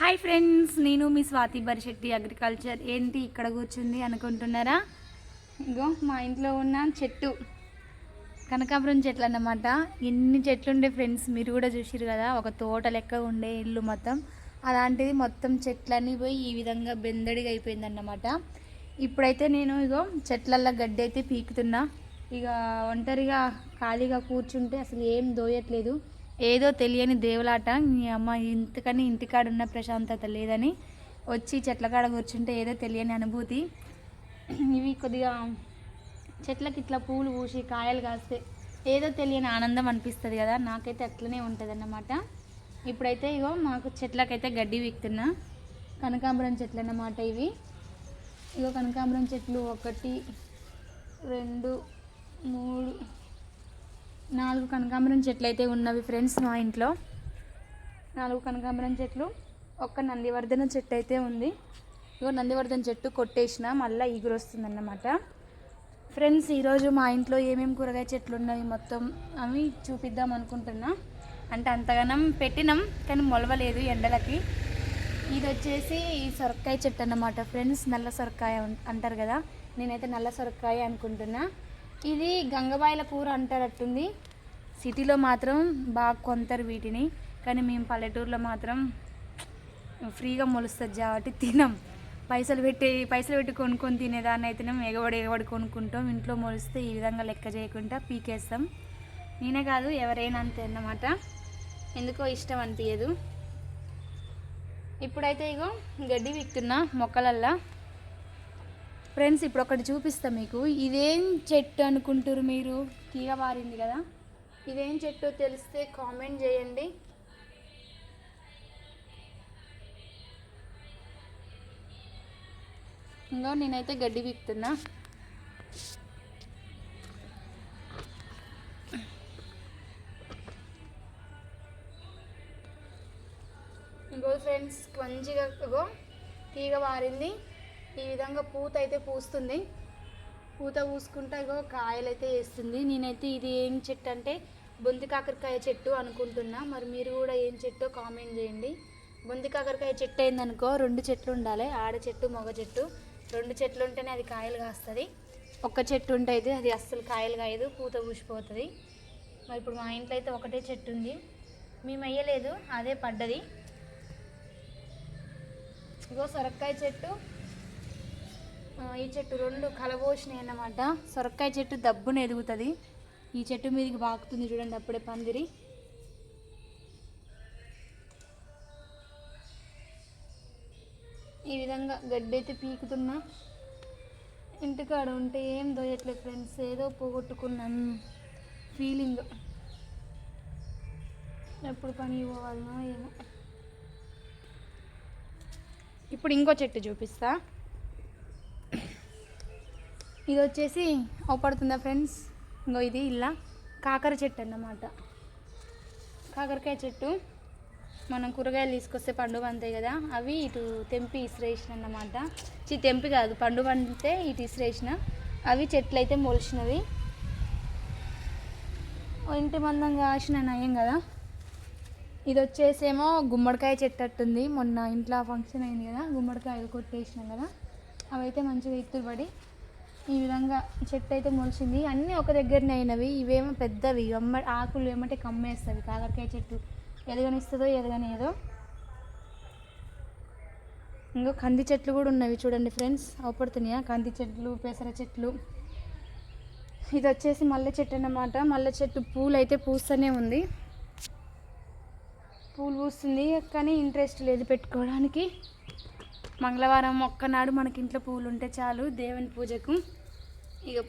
Hi friends నేను మీ Swathi Barishetti agriculture. ఏంటి ఇక్కడ కూర్చుంది అనుకుంటున్నారా? ఇగో మా ఇంట్లో ఉన్న చెట్టు కనకాంబరం చెట్లు అన్నమాట. ఎన్ని చెట్లు ఉండే ఫ్రెండ్స్ మీరు కూడా చూసిరు కదా ఒక తోట లెక్క ఉండే ఇల్లు మొత్తం. అలాంటిది మొత్తం చెట్లన్నీ పోయి ఈ విధంగా బెందడిగా అయిపోయిందన్నమాట. ఇప్పుడైతే నేను ఇగో చెట్లల్లో గడ్డి అయితే పీకుతున్నా. ఇక ఒంటరిగా ఖాళీగా కూర్చుంటే అసలు ఏం దోయట్లేదు. ఏదో తెలియని దేవులాట మీ అమ్మ ఇంతకని ఇంటికాడ ఉన్న ప్రశాంతత లేదని వచ్చి చెట్ల కాడ కూర్చుంటే ఏదో తెలియని అనుభూతి. ఇవి కొద్దిగా చెట్లకి ఇట్లా పూలు పూసి కాయలు కాస్తే ఏదో తెలియని ఆనందం అనిపిస్తుంది కదా. నాకైతే అట్లనే ఉంటుంది అన్నమాట ఇప్పుడైతే ఇగో మాకు చెట్లకైతే గడ్డి వీక్తున్నా. కనకాంబరం చెట్లు అన్నమాట ఇవి. ఇగో కనకాంబరం చెట్లు ఒకటి రెండు మూడు నాలుగు కనకాంబరం చెట్లు అయితే ఉన్నవి ఫ్రెండ్స్ మా ఇంట్లో. నాలుగు కనకాంబరం చెట్లు ఒక్క నందివర్ధన చెట్టు అయితే ఉంది. ఇగో నందివర్ధన చెట్టు కొట్టేసిన మళ్ళీ ఈగురు వస్తుందన్నమాట. ఫ్రెండ్స్ ఈరోజు మా ఇంట్లో ఏమేమి కూరగాయ చెట్లు ఉన్నాయి మొత్తం అవి చూపిద్దాం అనుకుంటున్నా. అంటే అంతగానం పెట్టినాం కానీ మొలవలేదు ఎండలకి. ఇది వచ్చేసి ఈ సొరకాయ చెట్టు అన్నమాట ఫ్రెండ్స్ నల్ల సొరకాయ అంటారు కదా. నేనైతే నల్ల సొరకాయ అనుకుంటున్నా. ఇది గంగబాయిల కూర అంటారట్టుంది. సిటీలో మాత్రం బాగా కొంతరు వీటిని. కానీ మేము పల్లెటూరులో మాత్రం ఫ్రీగా మొలుస్తుంది కాబట్టి తినం. పైసలు పెట్టి పైసలు పెట్టి కొనుక్కొని తినేదాన్ని అయితేనే ఎగబడి ఎగబడి కొనుక్కుంటాం. ఇంట్లో మొలిస్తే ఈ విధంగా లెక్క చేయకుండా పీకేస్తాం. నేనే కాదు ఎవరైనా అంతే అన్నమాట. ఎందుకో ఇష్టం అనిపించదు ఇప్పుడైతే ఇగో గడ్డి విక్కుతున్నా మొక్కలల్లా ఫ్రెండ్స్ ఇప్పుడు ఒకటి చూపిస్తా మీకు. ఇదేం చెట్టు అనుకుంటారు మీరు? తీగ పారింది కదా. ఇదేం చెట్టు తెలిస్తే కామెంట్ చేయండి. ఇంకా నేనైతే గడ్డి బిక్తున్నా ఇంకో ఫ్రెండ్స్ మంచిగా తీగ పారింది ఈ విధంగా పూత అయితే పూస్తుంది. పూత పూసుకుంటా ఇగో కాయలు అయితే వేస్తుంది. నేనైతే ఇది ఏం చెట్టు అంటే బొంతి కాకరకాయ చెట్టు అనుకుంటున్నా. మరి మీరు కూడా ఏం చెట్టో కామెంట్ చేయండి. బొంది కాకరకాయ చెట్టు అయిందనుకో రెండు చెట్లు ఉండాలి. ఆడ చెట్టు మగ చెట్టు. రెండు చెట్లు ఉంటేనే అది కాయలు కాస్తుంది. ఒక్క చెట్టు ఉంటే అయితే అది అస్సలు కాయలు కాయదు పూత పూసిపోతుంది. మరి ఇప్పుడు మా ఇంట్లో అయితే ఒకటే చెట్టు ఉంది. మేము వేయలేదు అదే పడ్డది. ఇగో సొరకాయ చెట్టు. ఈ చెట్టు రెండు కలబోసినాయి అన్నమాట. సొరకాయ చెట్టు దబ్బున ఎదుగుతుంది. ఈ చెట్టు మీదకి బాకుతుంది చూడండి అప్పుడే పందిరి. ఈ విధంగా గడ్డి అయితే పీకుతున్నా. ఇంటికాడ ఉంటే ఏం దోయట్లేదు ఫ్రెండ్స్ ఏదో పోగొట్టుకున్నాం. ఫీలింగ్ ఎప్పుడు పని పోవాలనో ఏమో. ఇప్పుడు ఇంకో చెట్టు చూపిస్తా. ఇది వచ్చేసి అవపడుతుందా ఫ్రెండ్స్? ఇంకో ఇది ఇలా కాకర చెట్టు అన్నమాట. కాకరకాయ చెట్టు. మనం కూరగాయలు తీసుకొస్తే పండు పంతాయి కదా అవి ఇటు తెంపి ఇసిరేసిన అన్నమాట. చి తెంపి కాదు పండు పండితే ఇటు ఇసిరేసిన. అవి చెట్లు అయితే మొలిచినవి ఓ ఇంటి మందం కాసిన నయం కదా. ఇది వచ్చేసేమో గుమ్మడికాయ చెట్టు అట్టుంది. మొన్న ఇంట్లో ఫంక్షన్ అయింది కదా గుమ్మడికాయలు కొట్టేసినాం కదా. అవి అయితే మంచిగా ఎత్తుపడి ఈ విధంగా చెట్టు అయితే మొలిచింది. అన్నీ ఒక దగ్గరనే అయినవి. ఇవేమో పెద్దవి. అమ్మ ఆకులు ఏమంటే కమ్మేస్తుంది కాకరకాయ చెట్టు. ఎదగనిస్తుందో ఎదగనేదో ఇంకా కంది చెట్లు కూడా ఉన్నవి చూడండి ఫ్రెండ్స్. అవపడుతున్నాయా? కంది చెట్లు పెసర చెట్లు. ఇది వచ్చేసి మల్లె చెట్టు అన్నమాట. మల్లె చెట్టు పూలు అయితే పూస్తూనే ఉంది. పూలు పూస్తుంది. కానీ ఇంట్రెస్ట్ లేదు పెట్టుకోవడానికి. మంగళవారం ఒక్కనాడు మనకి ఇంట్లో పూలు ఉంటే చాలు దేవుని పూజకు. ఇక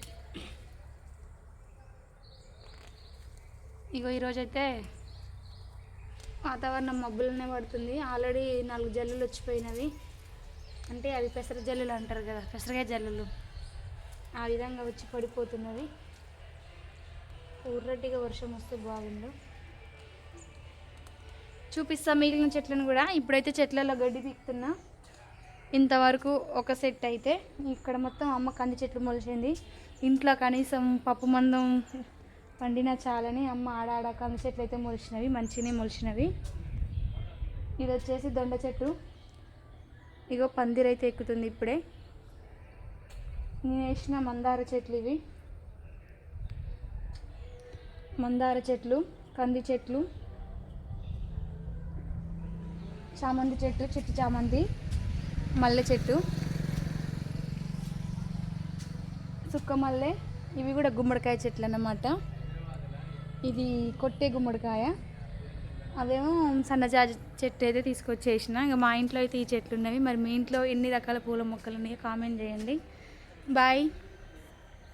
ఇగో ఈరోజైతే వాతావరణం మబ్బులనే పడుతుంది. ఆల్రెడీ నాలుగు జల్లులు వచ్చిపోయినవి. అంటే అవి పెసర జల్లులు అంటారు కదా పెసరకాయ జల్లులు. ఆ విధంగా వచ్చి పడిపోతున్నవి. ఊర్రటిగా వర్షం వస్తే బాగుండు. చూపిస్తా మిగిలిన చెట్లను కూడా. ఇప్పుడైతే చెట్లలో గడ్డి పీకుతున్నా. ఇంతవరకు ఒక సెట్ అయితే ఇక్కడ మొత్తం అమ్మ కంది చెట్లు మొలిచింది. ఇంట్లో కనీసం పప్పు మందం పండినా చాలని అమ్మ ఆడాడ కంది చెట్లు అయితే మొలిచినవి మంచిగానే మొలిచినవి. ఇది వచ్చేసి దొండ చెట్టు. ఇగో పందిరైతే ఎక్కుతుంది ఇప్పుడే. నేను వేసిన మందార చెట్లు ఇవి. మందార చెట్లు కంది చెట్లు చామంతి చెట్టు చిట్టి చామంతి. మల్లె చెట్టు. సుక్క మల్లె. ఇవి కూడా గుమ్మడికాయ చెట్లు అన్నమాట. ఇది కొట్టే గుమ్మడికాయ. అదేమో సన్నజాజి చెట్టు అయితే తీసుకొచ్చేసిన. ఇంకా మా ఇంట్లో అయితే ఈ చెట్లు ఉన్నవి. మరి మీ ఇంట్లో ఎన్ని రకాల పూల మొక్కలు ఉన్నాయో కామెంట్ చేయండి. బాయ్.